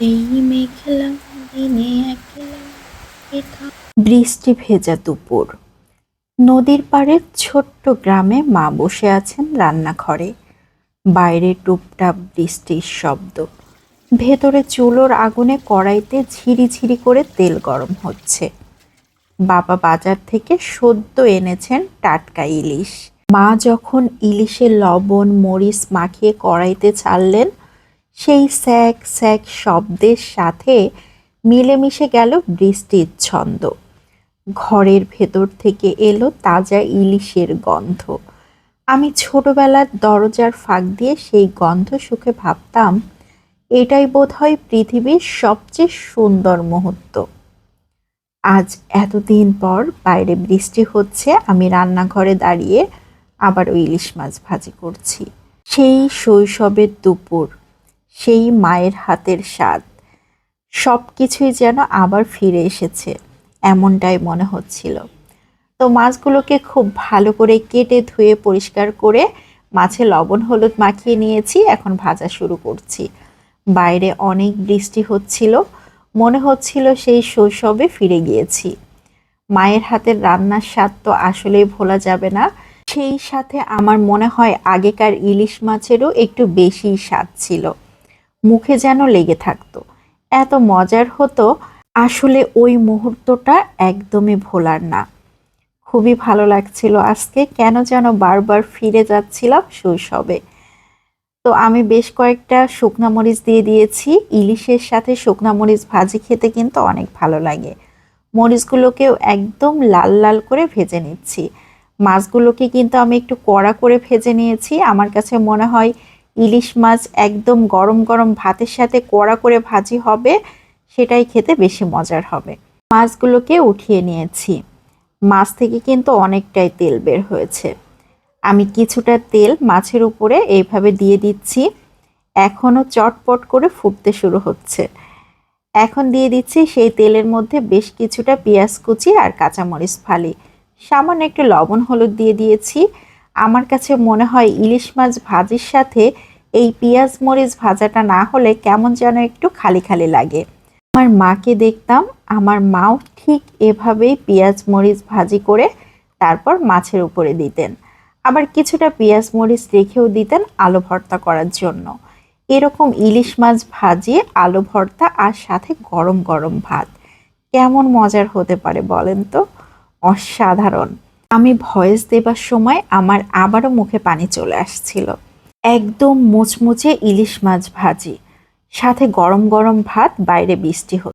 এই বৃষ্টি ভেজা দুপুর। নদীর পাড়ের ছোট্ট গ্রামে মা বসে আছেন রান্নাঘরে। বাইরে টুপটাপ বৃষ্টির শব্দ। ভেতরে চুলোর আগুনে কড়াইতে ঝিরিঝিরি করে তেল গরম হচ্ছে। বাবা বাজার থেকে সদ্য এনেছেন টাটকা ইলিশ। মা যখন ইলিশের লবণ, মরিচ মাখিয়ে কড়াইতে ছাড়লেন সেই স্যাক স্যাক শব্দের সাথে মিলেমিশে গেল বৃষ্টির ছন্দ। ঘরের ভেতর থেকে এলো তাজা ইলিশের গন্ধ। আমি ছোটবেলার দরজার ফাঁক দিয়ে সেই গন্ধ সুখে ভাবতাম, এটাই বোধহয় পৃথিবীর সবচেয়ে সুন্দর মুহূর্ত। আজ এতদিন পর বাইরে বৃষ্টি হচ্ছে, আমি রান্নাঘরে দাঁড়িয়ে আবারও ইলিশ মাছ ভাজি করছি। সেই শৈশবের দুপুর সেই মায়ের হাতের স্বাদ। সব কিছুই যেন আবার ফিরে এসেছে, এমনটাই মনে হচ্ছিল। তো মাছগুলোকে খুব ভালো করে কেটে ধুয়ে পরিষ্কার করে মাছে লবণ, হলুদ মাখিয়ে নিয়েছি, এখন ভাজা শুরু করছি। বাইরে অনেক বৃষ্টি হচ্ছিল, মনে হচ্ছিল সেই শৈশবে ফিরে গিয়েছি। মায়ের হাতের রান্নার স্বাদ তো আসলেই ভোলা যাবে না। সেই সাথে আমার মনে হয় আগেকার ইলিশ মাছেরও একটু বেশি স্বাদ ছিল। মুখে যেন লেগে থাকতো। এত মজার হতো, আসলে ওই মুহূর্তটা একদমই ভোলার না। খুবই ভালো লাগছিল আজকে, কেন যেন বারবার ফিরে যাচ্ছিলাম শৈশবে। তো আমি বেশ কয়েকটা শুকনা মরিচ দিয়ে দিয়েছি। ইলিশের সাথে শুকনা মরিচ ভাজি খেতে কিন্তু অনেক ভালো লাগে। মরিচগুলোকেও একদম লাল লাল করে ভেজে নিচ্ছি। মাছগুলোকে কিন্তু আমি একটু কড়া করে ভেজে নিয়েছি। আমার কাছে মনে হয় ইলিশ মাছ একদম গরম গরম ভাতের সাথে কড়া করে ভাজি হবে, সেটাই খেতে বেশি মজার হবে। মাছগুলোকে উঠিয়ে নিয়েছি। মাছ থেকে কিন্তু অনেকটাই তেল বের হয়েছে। আমি কিছুটা তেল মাছের উপরে এইভাবে দিয়ে দিচ্ছি। এখনও চটপট করে ফুটতে শুরু হচ্ছে। এখন দিয়ে দিচ্ছি সেই তেলের মধ্যে বেশ কিছুটা পেঁয়াজ কুচি আর কাঁচামরিচ ফালি। সামান্য একটু লবণ হলুদ দিয়ে দিয়েছি। আমার কাছে মনে হয় ইলিশ মাছ ভাজির সাথে এই পেঁয়াজ মরিচ ভাজাটা না হলে কেমন যেন একটু খালি খালি লাগে। আমার মাকে দেখতাম, আমার মাও ঠিক এভাবেই পেঁয়াজ মরিচ ভাজি করে তারপর মাছের উপরে দিতেন। আবার কিছুটা পেঁয়াজ মরিচ রেখেও দিতেন আলু ভর্তা করার জন্য। এরকম ইলিশ মাছ ভাজিয়ে আলু ভর্তা আর সাথে গরম গরম ভাত। কেমন মজার হতে পারে বলেন তো? অসাধারণ। আমি ভয়েস দেবার সময় আমার আবারও মুখে পানি চলে আসছিল। একদম মুচমুচে ইলিশ মাছ ভাজি, সাথে গরম গরম ভাত, বাইরে বৃষ্টি হতো